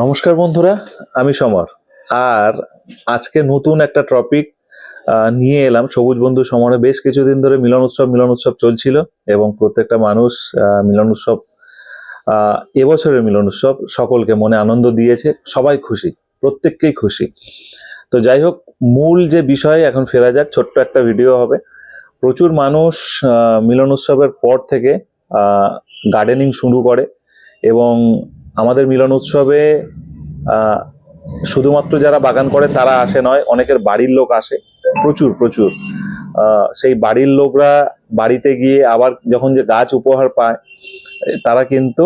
নমস্কার বন্ধুরা, আমি সমর। আর আজকে নতুন একটা টপিক নিয়ে এলাম। সবুজ বন্ধু সমরে বেশ কিছুদিন ধরে মিলন উৎসব মিলন উৎসব চলছিল এবং প্রত্যেকটা মানুষ মিলন উৎসব এবছরের মিলন উৎসব সকলকে মনে আনন্দ দিয়েছে, সবাই খুশি, প্রত্যেককেই খুশি। তো যাই হোক, মূল যে বিষয়, এখন ফেরা যাক, ছোট্ট একটা ভিডিও হবে। প্রচুর মানুষ মিলন উৎসবের পর থেকে গার্ডেনিং শুরু করে এবং আমাদের মিলন উৎসবে শুধুমাত্র যারা বাগান করে তারা আসে নয়, অনেকের বাড়ির লোক আসে, প্রচুর প্রচুর। সেই বাড়ির লোকরা বাড়িতে গিয়ে আবার যখন যে গাছ উপহার পায়, তারা কিন্তু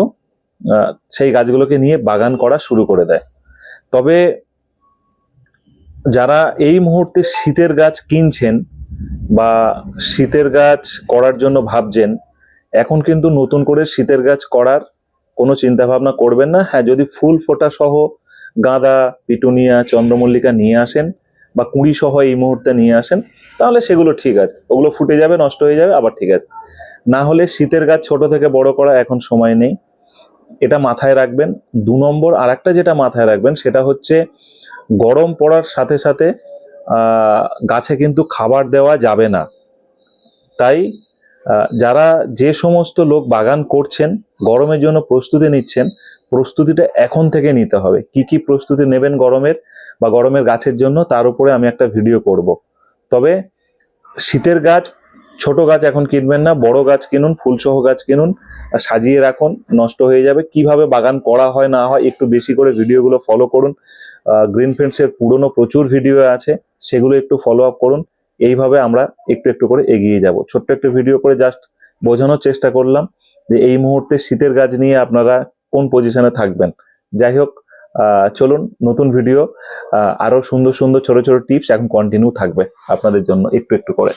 সেই গাছগুলোকে নিয়ে বাগান করা শুরু করে দেয়। তবে যারা এই মুহূর্তে শীতের গাছ কিনছেন বা শীতের গাছ করার জন্য ভাবছেন, এখন কিন্তু নতুন করে শীতের গাছ করার কোনো চিন্তা ভাবনা করবেন না। হ্যাঁ যদি ফুল ফোটা সহ গাঁদা, পিটুনিয়া, চন্দ্রমল্লিকা নিয়ে আসেন বা কুঁড়ি সহ এই মুহূর্তে নিয়ে আসেন, তাহলে সেগুলো ঠিক আছে। ওগুলো ফুটে যাবে, নষ্ট হয়ে যাবে, আবার ঠিক আছে। না হলে শীতের গাছ ছোট থেকে বড় করা এখন সময় নেই। এটা মাথায় রাখবেন। দু নম্বর আর একটা যেটা মাথায় রাখবেন, সেটা হচ্ছে গরম পড়ার সাথে সাথে গাছে কিন্তু খাবার দেওয়া যাবে না। তাই যারা যে সমস্ত লোক বাগান করছেন, গরমের জন্য প্রস্তুতি নিচ্ছেন, প্রস্তুতিটা এখন থেকে নিতে হবে। কি কি প্রস্তুতি নেবেন গরমের বা গরমের গাছের জন্য, তার উপরে আমি একটা ভিডিও করব। তবে শীতের গাছ, ছোট গাছ এখন কিনবেন না, বড় গাছ কিনুন, ফুলসহ গাছ কিনুন, সাজিয়ে রাখুন, নষ্ট হয়ে যাবে। কীভাবে বাগান করা হয়, না হয়, একটু বেশি করে ভিডিওগুলো ফলো করুন। গ্রিন ফ্রেন্ডসের পুরনো প্রচুর ভিডিও আছে, সেগুলো একটু ফলো আপ করুন। এইভাবে আমরা একটু একটু করে এগিয়ে যাব। ছোট্ট একটা ভিডিও করে জাস্ট বোঝানোর চেষ্টা করলাম যে এই মুহূর্তে শীতের গাছ নিয়ে আপনারা কোন পজিশনে থাকবেন। যাই হোক চলুন নতুন ভিডিও আরও সুন্দর সুন্দর ছোট ছোট টিপস এখন কন্টিনিউ থাকবে আপনাদের জন্য একটু একটু করে।